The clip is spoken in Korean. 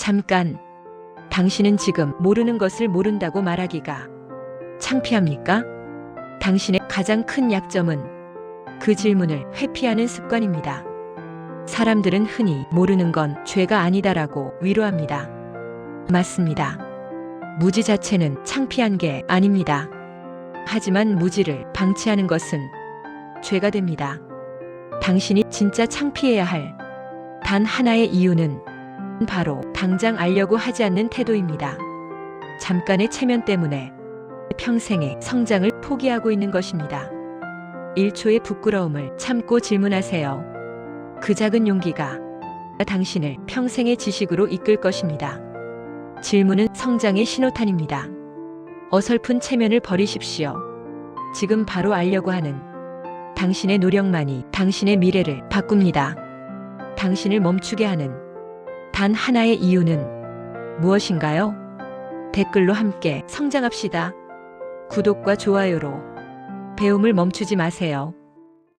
잠깐. 당신은 지금 모르는 것을 모른다고 말하기가 창피합니까? 당신의 가장 큰 약점은 그 질문을 회피하는 습관입니다. 사람들은 흔히 모르는 건 죄가 아니다라고 위로합니다. 맞습니다. 무지 자체는 창피한 게 아닙니다. 하지만 무지를 방치하는 것은 죄가 됩니다. 당신이 진짜 창피해야 할 단 하나의 이유는 바로 당장 알려고 하지 않는 태도입니다. 잠깐의 체면 때문에 평생의 성장을 포기하고 있는 것입니다. 1초의 부끄러움을 참고 질문하세요. 그 작은 용기가 당신을 평생의 지식으로 이끌 것입니다. 질문은 성장의 신호탄입니다. 어설픈 체면을 버리십시오. 지금 바로 알려고 하는 당신의 노력만이 당신의 미래를 바꿉니다. 당신을 멈추게 하는 단 하나의 이유는 무엇인가요? 댓글로 함께 성장합시다. 구독과 좋아요로 배움을 멈추지 마세요.